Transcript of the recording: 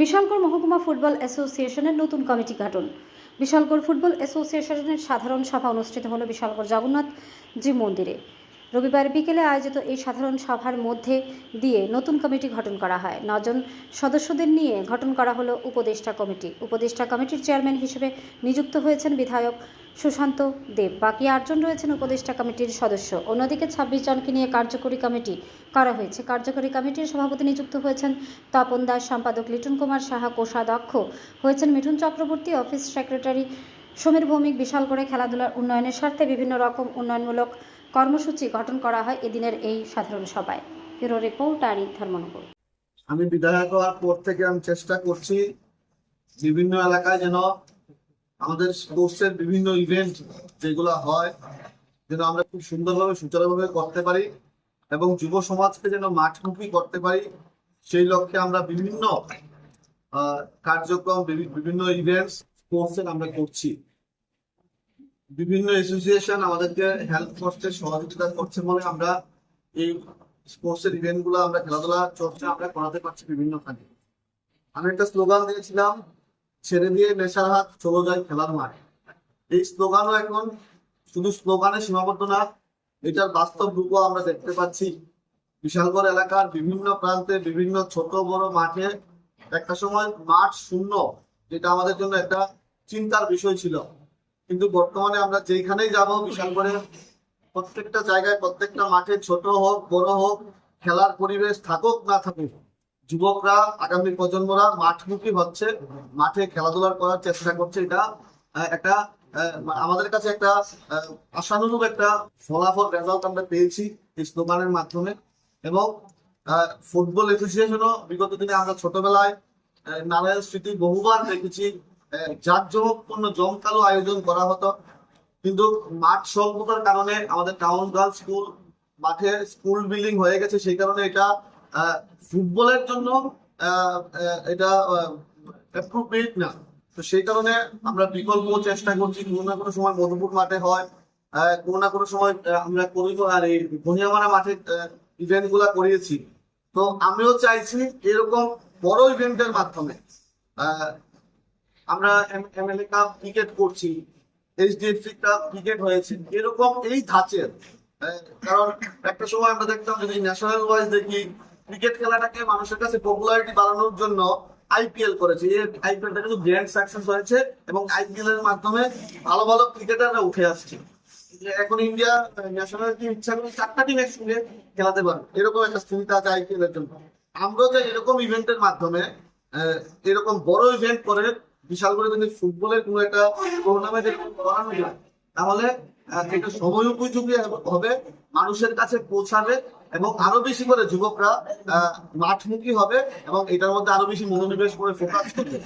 বিশালগড় মহকুমা ফুটবল অ্যাসোসিয়েশনের নতুন কমিটি গঠন। বিশালগড় ফুটবল অ্যাসোসিয়েশনের সাধারণ সভা অনুষ্ঠিত হল বিশালগড় জগন্নাথ জি মন্দিরে। রবিবার বিকেলে আয়োজিত এই সাধারণ সভার মধ্যে দিয়ে নতুন কমিটি গঠন করা হয়। নজন সদস্যদের নিয়ে গঠন করা হলো উপদেষ্টা কমিটি। উপদেষ্টা কমিটির চেয়ারম্যান হিসেবে নিযুক্ত হয়েছেন বিধায়ক সুশান্ত দেব। বাকি আটজন রয়েছেন উপদেষ্টা কমিটির সদস্য। অন্যদিকে ছাব্বিশ জনকে নিয়ে কার্যকরী কমিটি করা হয়েছে। কার্যকরী কমিটির সভাপতি নিযুক্ত হয়েছেন তপন দাস, সম্পাদক লিটন কুমার সাহা, কোষাধ্যক্ষ হয়েছেন মিঠুন চক্রবর্তী, অফিস সেক্রেটারি সমীর ভৌমিক বিশাল করে খেলাধুলার উন্নয়নের স্বার্থে বিভিন্ন রকম উন্নয়নমূলক কর্মসূচি গঠন করা হয় এদিনের এই সাধারণ সভায়। ব্যুরো রিপোর্ট আর ধর্মনগর। আমি বিধায়ক হওয়ার পর থেকে আমি চেষ্টা করছি বিভিন্ন এলাকায় যেন আমাদের স্পোর্টসের বিভিন্ন ইভেন্ট যেগুলো হয়, যেন আমরা খুব সুন্দরভাবে, সুচারুভাবে করতে পারি এবং যুব সমাজকে যেন মাঠমুখী করতে পারি। সেই লক্ষ্যে আমরা বিভিন্ন কার্যক্রম, বিভি- বিভিন্ন ইভেন্টস স্পোর্টসের আমরা করছি। বিভিন্ন অ্যাসোসিয়েশন আমাদেরকে হেল্প করতে সহযোগিতা করছে বলে আমরা এই স্পোর্টসের ইভেন্টগুলো আমরা খেলাধুলা চর্চা আমরা করাতে পারছি বিভিন্ন খানে আমি একটা স্লোগান দিয়েছিলাম, ছেড়ে দিয়ে নেশার হাত, চলো যায় খেলার মাঠ। এই স্লোগানও এখন শুধু স্লোগানে সীমাবদ্ধ না, এটার বাস্তব রূপও আমরা দেখতে পাচ্ছি। বিশালগড় এলাকার বিভিন্ন প্রান্তে বিভিন্ন ছোট বড় মাঠে একটা সময় মাঠ শূন্য যেটা আমাদের জন্য একটা চিন্তার বিষয় ছিল। কিন্তু বর্তমানে আমরা যেখানেই যাব বিশাল করে প্রত্যেকটা জায়গায়, প্রত্যেকটা মাঠে, ছোট হোক, বড় হোক, খেলার পরিবেশ থাকুক না থাকুক, যুবকরা, আগামী প্রজন্মরা মাঠমুখী হচ্ছে, মাঠে খেলাধুলা করার চেষ্টা করছে। এটা একটা আমাদের কাছে একটা আশানুরূপ একটা ফলাফল রেজাল্ট আমরা পেয়েছি এই স্লোগানের মাধ্যমে। এবং ফুটবল অ্যাসোসিয়েশনও বিগত দিনে আমরা ছোটবেলায় নারায়ণ স্মৃতি বহুবার দেখেছি। আহ, জাঁকজমকপূর্ণ জমকালো আয়োজন করা হতো। কিন্তু মাঠ স্বল্পতার কারণে আমাদের টাউন গার্লস স্কুল মাঠে স্কুল বিল্ডিং হয়ে গেছে। সেই কারণে এটা ফুটবলের জন্য এটা অ্যাপ্রোপ্রিয়েট না। তো সেই কারণে আমরা বিকল্প চেষ্টা করছি। কোনো না কোনো সময় মধুপুর মাঠে হয়। কোনো না কোনো সময় আমরা করি আর এই বনিয়ামারা মাঠে ইভেন্টগুলা করিয়েছি। তো আমিও চাইছি এরকম বড় ইভেন্টের মাধ্যমে আমরা এমএলএ কাপ ক্রিকেট করছি এইচডিএফসি কাপ ক্রিকেট হয়েছে, এরকম এই ধাঁচের কারণ একটা সময় আমরা দেখতাম যদি ন্যাশনাল ওয়াইজ দেখি, ক্রিকেট খেলাটাকে মানুষের কাছে পপুলারিটি বাড়ানোর জন্য আইপিএল করেছে, এই আইপিএলটা কিন্তু গ্র্যান্ড সাকসেস হয়েছে এবং আইপিএল এর মাধ্যমে ভালো ভালো ক্রিকেটাররা উঠে আসছে। এখন ইন্ডিয়া ন্যাশনাল টিম ইচ্ছা করে চারটা টিম একসঙ্গে খেলাতে পারে এরকম একটা স্থিতিতে আছে আইপিএল এর জন্য। আমরা যে এরকম ইভেন্টের মাধ্যমে এরকম বড় ইভেন্ট করে বিশাল করে যদি ফুটবলের কোনো একটা টুর্নামেন্ট করানো যায়, তাহলে এটা সময় উপযোগী হবে, মানুষের কাছে পৌঁছাবে এবং আরও বেশি করে যুবকরা মাঠমুখী হবে এবং এটার মধ্যে আরও বেশি মনোনিবেশ করে ফোকাস করবে।